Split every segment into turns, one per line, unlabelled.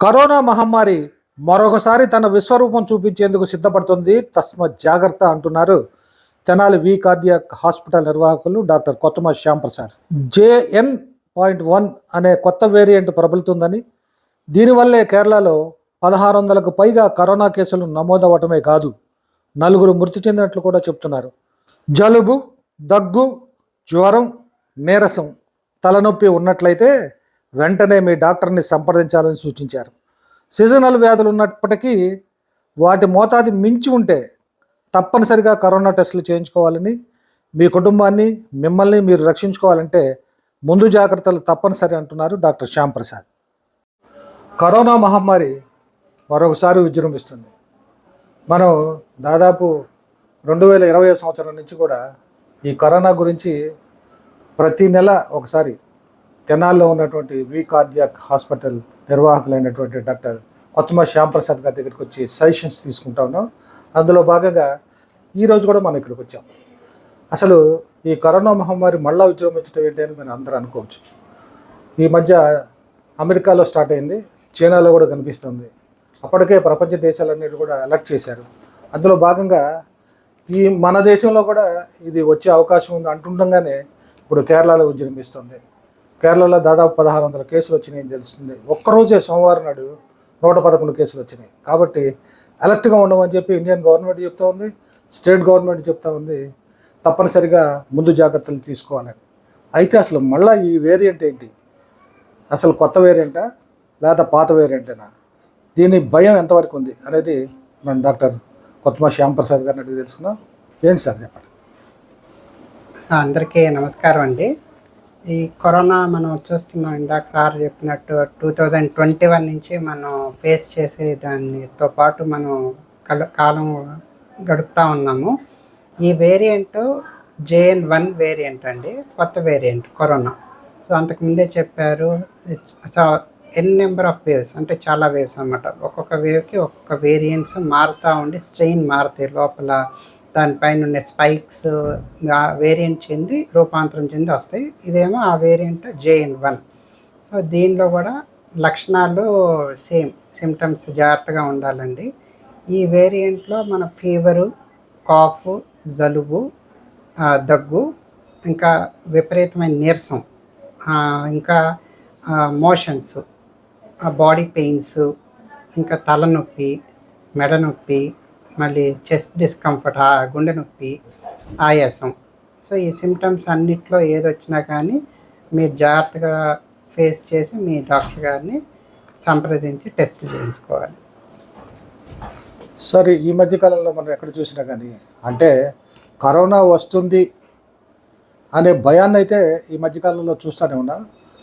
Corona మహమ్మారి మరొకసారి తన విశ్వరూపం చూపించేందుకు సిద్ధపడుతుంది. తస్మ జాగ్రత్త అంటున్నారు. తెనాలి వి కార్డియాక్ హాస్పిటల్ నిర్వాహకులు doctor Kothama Shyamprasad. JN point one అనే కొత్త వేరియంట్ ప్రబలుతుందని దీనివల్లే కేరళలో పదహారు వందలకు పైగా కరోనా కేసులు నమోదవటమే కాదు నలుగురు మృతి చెందినట్లు కూడా చెప్తున్నారు. జలుబు దగ్గు జ్వరం నీరసం తలనొప్పి ఉన్నట్లయితే వెంటనే మీ డాక్టర్ని సంప్రదించాలని సూచించారు. సీజనల్ వ్యాధులు ఉన్నప్పటికీ వాటి మోతాది మించి ఉంటే తప్పనిసరిగా కరోనా టెస్టులు చేయించుకోవాలని మీ కుటుంబాన్ని మిమ్మల్ని మీరు రక్షించుకోవాలంటే ముందు జాగ్రత్తలు తప్పనిసరి అంటున్నారు డాక్టర్ శ్యామ్ ప్రసాద్. కరోనా మహమ్మారి మరొకసారి విజృంభిస్తుంది. మనం దాదాపు రెండు వేల ఇరవై సంవత్సరం నుంచి కూడా ఈ కరోనా గురించి ప్రతి నెల ఒకసారి తెనాల్లో ఉన్నటువంటి వి కార్డియాక్ హాస్పిటల్ నిర్వాహకులైనటువంటి డాక్టర్ కొత్తమ శ్యాంప్రసాద్ గారి దగ్గరికి వచ్చి సజెషన్స్ తీసుకుంటా ఉన్నాం. అందులో భాగంగా ఈరోజు కూడా మనం ఇక్కడికి వచ్చాం. అసలు ఈ కరోనా మహమ్మారి మళ్ళా విజృంభించడం ఏంటి అని మనం అందరూ అనుకోవచ్చు. ఈ మధ్య అమెరికాలో స్టార్ట్ అయింది చైనాలో కూడా కనిపిస్తుంది. అప్పటికే ప్రపంచ దేశాలన్నిటి కూడా అలర్ట్ చేశారు. అందులో భాగంగా ఈ మన దేశంలో కూడా ఇది వచ్చే అవకాశం ఉంది అంటుండగానే ఇప్పుడు కేరళలో విజృంభిస్తుంది కేరళలో దాదాపు పదహారు వందల కేసులు వచ్చినాయని తెలుస్తుంది. ఒక్కరోజే సోమవారం నాడు నూట పదకొండు కేసులు వచ్చినాయి. కాబట్టి అలర్ట్గా ఉండమని చెప్పి ఇండియన్ గవర్నమెంట్ చెప్తా ఉంది స్టేట్ గవర్నమెంట్ చెప్తా ఉంది. తప్పనిసరిగా ముందు జాగ్రత్తలు తీసుకోవాలని. అయితే అసలు మళ్ళీ ఈ వేరియంట్ ఏంటి? అసలు కొత్త వేరియంటా లేదా పాత వేరియంటేనా? దీని భయం ఎంతవరకు ఉంది అనేది మనం డాక్టర్ కొత్తమ శ్యాంప్రసాద్ గారిని అడిగి తెలుసుకుందాం. ఏంటి సార్ చెప్పండి.
అందరికీ నమస్కారం అండి. ఈ కరోనా మనం చూస్తున్నాం ఇందాక సార్ చెప్పినట్టు టూ థౌజండ్ ట్వంటీ వన్ నుంచి మనం ఫేస్ చేసే దానితో పాటు మనం కల కాలం గడుపుతూ ఉన్నాము. ఈ వేరియంట్ జేఎన్ వన్ వేరియంట్ అండి కొత్త వేరియంట్ కరోనా. సో అంతకుముందే చెప్పారు ఎన్ నెంబర్ ఆఫ్ వేవ్స్ అంటే చాలా వేవ్స్ అనమాట ఒక్కొక్క వేవ్కి ఒక్కొక్క వేరియంట్స్ మారుతూ ఉండి స్ట్రెయిన్ మారుతాయి లోపల. దానిపైన ఉండే స్పైక్స్ వేరియంట్ చెంది రూపాంతరం చెంది వస్తాయి. ఇదేమో ఆ వేరియంట్ జేఎన్ వన్ సో దీనిలో కూడా లక్షణాలు సేమ్ సిమ్టమ్స్ జాగ్రత్తగా ఉండాలండి. ఈ వేరియంట్లో మన ఫీవరు కాఫ్ జలుబు దగ్గు ఇంకా విపరీతమైన నీరసం ఇంకా మోషన్స్ బాడీ పెయిన్స్ ఇంకా తలనొప్పి మెడ నొప్పి మళ్ళీ చెస్ట్ డిస్కంఫర్ట్ ఆ గుండె నొప్పి ఆయాసం. సో ఈ సిమ్టమ్స్ అన్నిట్లో ఏది వచ్చినా కానీ మీరు జాగ్రత్తగా ఫేస్ చేసి మీ డాక్టర్ గారిని సంప్రదించి టెస్టులు చేయించుకోవాలి.
సరే ఈ మధ్యకాలంలో మనం ఎక్కడ చూసినా కానీ అంటే కరోనా వస్తుంది అనే భయాన్ని అయితే ఈ మధ్యకాలంలో చూస్తూనే ఉన్నా.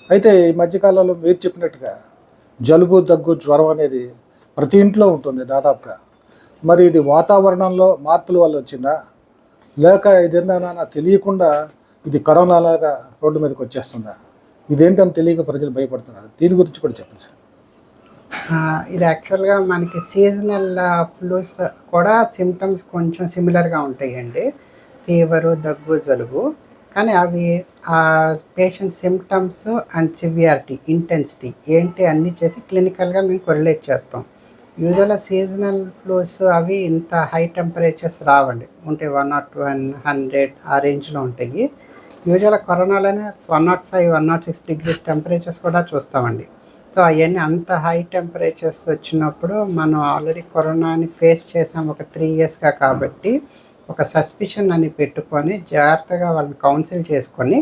అయితే ఈ మధ్యకాలంలో మీరు చెప్పినట్టుగా జలుబు దగ్గు జ్వరం అనేది ప్రతి ఇంట్లో ఉంటుంది దాదాపుగా. మరి ఇది వాతావరణంలో మార్పుల వల్ల వచ్చిందా? లేక ఇదేందన్నా తెలియకుండా ఇది కరోనా లాగా రోడ్డు మీదకి వచ్చేస్తుందా? ఇదేంటని తెలియక ప్రజలు భయపడుతున్నారు. దీని గురించి కూడా చెప్పండి సార్.
ఇది యాక్చువల్గా మనకి సీజనల్ ఫ్లూస్ కూడా సిమ్టమ్స్ కొంచెం సిమిలర్గా ఉంటాయండి. ఫీవరు దగ్గు జలుబు. కానీ అవి ఆ patient symptoms and severity intensity ఏంటి అన్నీ చేసి క్లినికల్గా మేము కొరిలేట్ చేస్తాం. యూజువల్గా సీజనల్ ఫ్లూస్ అవి ఇంత హై టెంపరేచర్స్ రావండి. ఉంటే వన్ నాట్ వన్ హండ్రెడ్ ఆ రేంజ్లో ఉంటాయి. యూజువల్గా కరోనాలోనే one not five one not six degrees temperatures కూడా చూస్తామండి. సో అవన్నీ అంత హై టెంపరేచర్స్ వచ్చినప్పుడు మనం ఆల్రెడీ కరోనాని ఫేస్ చేసాం ఒక త్రీ ఇయర్స్గా కాబట్టి ఒక సస్పిషన్ అని పెట్టుకొని జాగ్రత్తగా వాళ్ళని కౌన్సిల్ చేసుకొని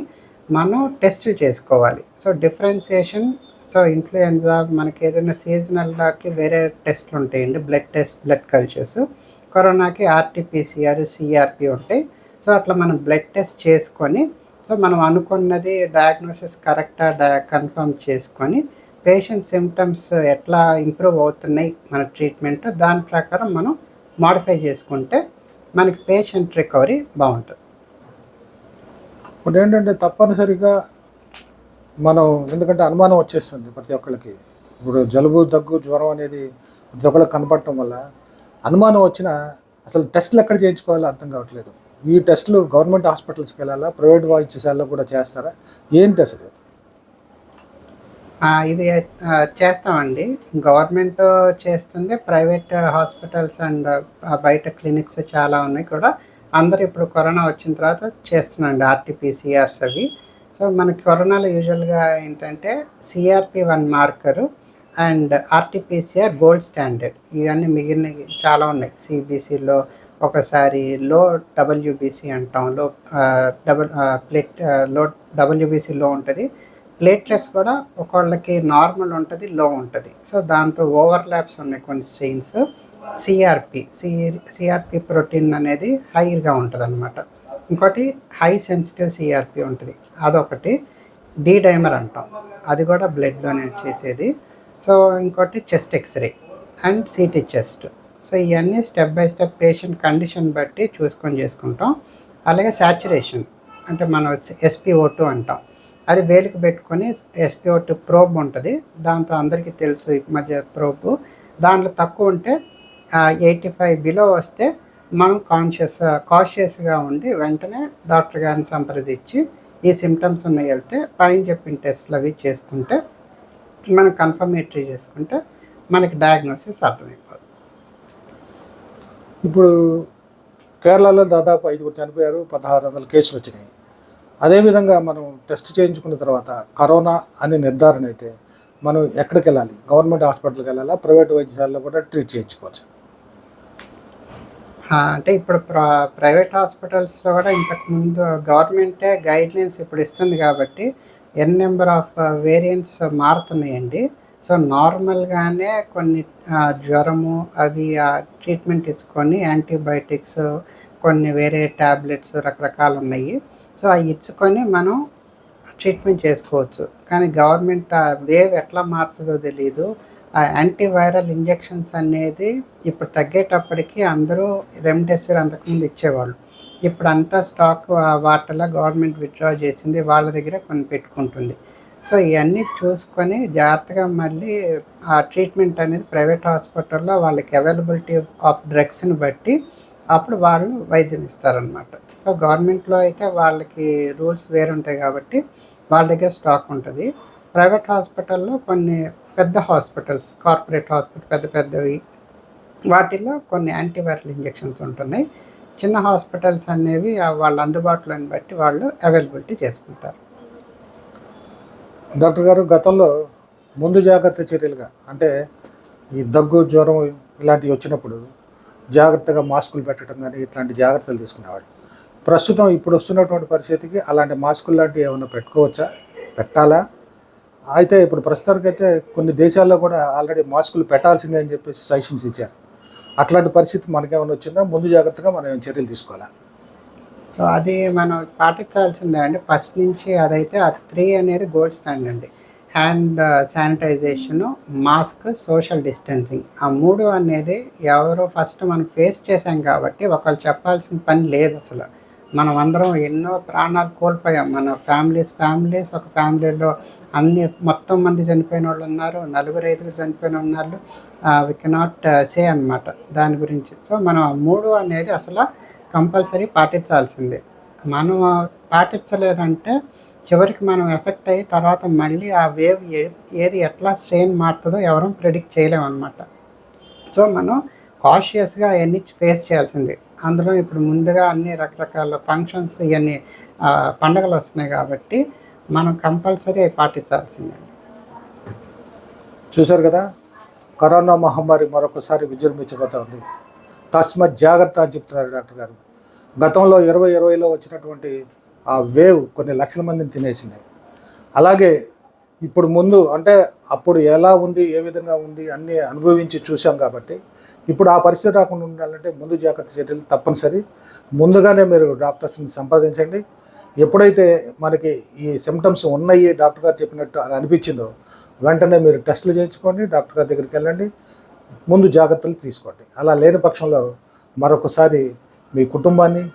మనం టెస్టులు చేసుకోవాలి. సో డిఫరెన్సియేషన్ సో ఇన్ఫ్లుయెన్జా మనకి ఏదైనా సీజనల్కి వేరే టెస్ట్లు ఉంటాయండి బ్లడ్ టెస్ట్ బ్లడ్ కల్చర్స్ కరోనాకి ఆర్టీపీసీఆర్ సిఆర్పి ఉంటాయి. సో అట్లా మనం బ్లడ్ టెస్ట్ చేసుకొని సో మనం అనుకున్నది డయాగ్నోసిస్ కరెక్టా డయా కన్ఫర్మ్ చేసుకొని పేషెంట్ సిమ్టమ్స్ ఎట్లా ఇంప్రూవ్ అవుతున్నాయి మన ట్రీట్మెంట్ దాని ప్రకారం మనం మాడిఫై చేసుకుంటే మనకి పేషెంట్ రికవరీ బాగుంటుంది.
ఇప్పుడు ఏంటంటే తప్పనిసరిగా మనం ఎందుకంటే అనుమానం వచ్చేస్తుంది ప్రతి ఒక్కరికి ఇప్పుడు జలుబు దగ్గు జ్వరం అనేది ప్రతి ఒక్కరికి కనపడటం వల్ల అనుమానం వచ్చినా అసలు టెస్టులు ఎక్కడ చేయించుకోవాలో అర్థం కావట్లేదు. ఈ టెస్టులు గవర్నమెంట్ హాస్పిటల్స్కి వెళ్ళాలా ప్రైవేట్ వైద్యశాలలో కూడా చేస్తారా? ఏంటి అసలు
ఇది చేస్తామండి. గవర్నమెంట్ చేస్తుంది ప్రైవేట్ హాస్పిటల్స్ అండ్ బయట క్లినిక్స్ చాలా ఉన్నాయి కూడా. అందరూ ఇప్పుడు కరోనా వచ్చిన తర్వాత చేస్తున్నాండి ఆర్టీపీసీఆర్స్ అవి. సో మన కరోనాలో యూజువల్గా ఏంటంటే CRP one marker and RTPCR gold standard. ఇవన్నీ మిగిలిన చాలా ఉన్నాయి. సిబిసిలో ఒకసారి లో డబ్ల్యూబీసీ అంటాం. లో డబల్ ప్లేట్లో డబ్ల్యూబీసీ లో ఉంటుంది. ప్లేట్లెస్ కూడా ఒకళ్ళకి నార్మల్ ఉంటుంది లో ఉంటుంది. సో దాంతో ఓవర్ ల్యాబ్స్ ఉన్నాయి కొన్ని strains. CRP C CRP protein అనేది హైగా ఉంటుంది అనమాట ఇంకోటి హై సెన్సిటివ్ సిఆర్పి ఉంటుంది. అదొకటి. డి డైమర్ అంటాం. అది కూడా బ్లడ్లోనే చేసేది. సో ఇంకోటి chest X-ray and CT chest so ఇవన్నీ step by step patient condition బట్టి చూసుకొని చేసుకుంటాం. అలాగే సాచురేషన్ అంటే మనం ఎస్పిఓ టూ అంటాం. అది వేలికి పెట్టుకొని ఎస్పిఓ టూ ప్రోబ్ ఉంటుంది. దాంతో అందరికీ తెలుసు ఈ మధ్య ప్రోబ్ దాంట్లో తక్కువ ఉంటే ఎయిటీ ఫైవ్ బిలో వస్తే మనం కాన్షియస్ కాషియస్గా uh, ఉండి వెంటనే డాక్టర్ గారిని సంప్రదించి ఈ సిమ్టమ్స్ ఉన్నాయి వెళ్తే పైన చెప్పిన టెస్ట్లు అవి చేసుకుంటే మనం కన్ఫర్మేటరీ చేసుకుంటే మనకి డయాగ్నోసిస్ అర్థమైపోదు.
ఇప్పుడు కేరళలో దాదాపు ఐదుగురు చనిపోయారు పదహారు వందల కేసులు వచ్చినాయి. అదేవిధంగా మనం టెస్ట్ చేయించుకున్న తర్వాత కరోనా అని నిర్ధారణ అయితే మనం ఎక్కడికి వెళ్ళాలి? గవర్నమెంట్ హాస్పిటల్కి వెళ్ళాలా? ప్రైవేట్ వైద్యశాలలో కూడా ట్రీట్ చేయించుకోవచ్చు.
అంటే ఇప్పుడు ప్ర ప్రైవేట్ హాస్పిటల్స్లో కూడా ఇంతకుముందు గవర్నమెంటే గైడ్ లైన్స్ ఇప్పుడు ఇస్తుంది కాబట్టి ఎన్ నెంబర్ ఆఫ్ వేరియంట్స్ మారుతున్నాయండి. సో నార్మల్గానే కొన్ని జ్వరము అవి ట్రీట్మెంట్ ఇచ్చుకొని యాంటీబయాటిక్స్ కొన్ని వేరే ట్యాబ్లెట్స్ రకరకాలు ఉన్నాయి. సో అవి ఇచ్చుకొని మనం ట్రీట్మెంట్ చేసుకోవచ్చు. కానీ గవర్నమెంట్ వేవ్ ఎట్లా మారుతుందో తెలియదు ఆ యాంటీవైరల్ ఇంజెక్షన్స్ అనేది ఇప్పుడు తగ్గేటప్పటికి అందరూ రెమ్డెసివిర్ అంతకుముందు ఇచ్చేవాళ్ళు. ఇప్పుడు అంతా స్టాక్ వాటిలో గవర్నమెంట్ విత్డ్రా చేసింది వాళ్ళ దగ్గర కొన్ని పెట్టుకుంటుంది సో ఇవన్నీ చూసుకొని జాగ్రత్తగా మళ్ళీ ఆ ట్రీట్మెంట్ అనేది ప్రైవేట్ హాస్పిటల్లో వాళ్ళకి అవైలబిలిటీ ఆఫ్ డ్రగ్స్ని బట్టి అప్పుడు వాళ్ళు వైద్యం ఇస్తారనమాట సో గవర్నమెంట్లో అయితే వాళ్ళకి రూల్స్ వేరు ఉంటాయి కాబట్టి వాళ్ళ దగ్గర స్టాక్ ఉంటుంది. ప్రైవేట్ హాస్పిటల్లో కొన్ని పెద్ద హాస్పిటల్స్ కార్పొరేట్ హాస్పిటల్ పెద్ద పెద్దవి. వాటిల్లో కొన్ని యాంటీవైరల్ ఇంజెక్షన్స్ ఉంటున్నాయి. చిన్న హాస్పిటల్స్ అనేవి వాళ్ళ అందుబాటులోని బట్టి వాళ్ళు అవైలబిలిటీ చేసుకుంటారు.
డాక్టర్ గారు గతంలో ముందు జాగ్రత్త చర్యలుగా అంటే ఈ దగ్గు జ్వరం ఇలాంటివి వచ్చినప్పుడు జాగ్రత్తగా మాస్కులు పెట్టడం కానీ ఇట్లాంటి జాగ్రత్తలు తీసుకునేవాళ్ళు. ప్రస్తుతం ఇప్పుడు వస్తున్నటువంటి పరిస్థితికి అలాంటి మాస్కులు లాంటివి ఏమైనా పెట్టుకోవచ్చా? పెట్టాలా? అయితే ఇప్పుడు ప్రస్తుతానికైతే కొన్ని దేశాల్లో కూడా ఆల్రెడీ మాస్కులు పెట్టాల్సిందే అని చెప్పేసి సజెషన్స్ ఇచ్చారు. అట్లాంటి పరిస్థితి మనకేమైనా వచ్చిందా? ముందు జాగ్రత్తగా మనం చర్యలు తీసుకోవాలా?
సో అది మనం పాటించాల్సిందే అండి. ఫస్ట్ నుంచి అదైతే ఆ త్రీ అనేది గోల్డ్ స్టాండర్డ్ అండి. Hand sanitization mask social distancing. ఆ మూడు అనేది ఎవరు ఫస్ట్ మనం ఫేస్ చేసాం కాబట్టి ఒకళ్ళు చెప్పాల్సిన పని లేదు అసలు. మనం అందరం ఎన్నో ప్రాణాలు కోల్పోయాం. మన ఫ్యామిలీస్ ఫ్యామిలీస్ ఒక ఫ్యామిలీలో అన్ని మొత్తం మంది చనిపోయిన వాళ్ళు ఉన్నారు నలుగురు ఐదుగురు చనిపోయిన ఉన్నారు. వి కెనాట్ సే అన్నమాట దాని గురించి. సో మనం ఆ మూడు అనేది అసలు కంపల్సరీ పాటించాల్సిందే. మనం పాటించలేదంటే చివరికి మనం ఎఫెక్ట్ అయ్యి తర్వాత మళ్ళీ ఆ వేవ్ ఏది ఎట్లా స్ట్రెయిన్ మారుతుందో ఎవరూ ప్రిడిక్ట్ చేయలేమన్నమాట. సో మనం కాషియస్గా అవన్నీ ఫేస్ చేయాల్సింది. అందులో ఇప్పుడు ముందుగా అన్ని రకరకాల ఫంక్షన్స్ ఇవన్నీ పండగలు వస్తున్నాయి కాబట్టి మనం కంపల్సరీ పాటించాల్సిందండి
చూశారు కదా? కరోనా మహమ్మారి మరొకసారి విజృంభించబోతా ఉంది తస్మత్ జాగ్రత్త అని చెప్తున్నారు డాక్టర్ గారు. గతంలో ఇరవై ఇరవైలో వచ్చినటువంటి ఆ వేవ్ కొన్ని లక్షల మందిని తినేసింది. అలాగే ఇప్పుడు ముందు అంటే అప్పుడు ఎలా ఉంది ఏ విధంగా ఉంది అన్నీ అనుభవించి చూసాం కాబట్టి ఇప్పుడు ఆ పరిస్థితి రాకుండా ఉండాలంటే ముందు జాగ్రత్త చర్యలు తప్పనిసరి. ముందుగానే మీరు డాక్టర్స్ని సంప్రదించండి. ఎప్పుడైతే మనకి ఈ సిమ్టమ్స్ ఉన్నాయి డాక్టర్ గారు చెప్పినట్టు అని అనిపించిందో వెంటనే మీరు టెస్టులు చేయించుకోండి డాక్టర్ గారి దగ్గరికి వెళ్ళండి ముందు జాగ్రత్తలు తీసుకోండి. అలా లేని పక్షంలో మరొకసారి మీ కుటుంబాన్ని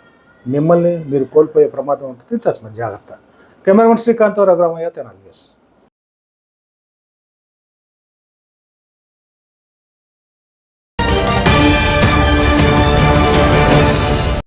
మిమ్మల్ని మీరు కోల్పోయే ప్రమాదం ఉంటుంది. తస్మ జాగ్రత్త. Cameraman Srikanth Raghuramayya Tenali news.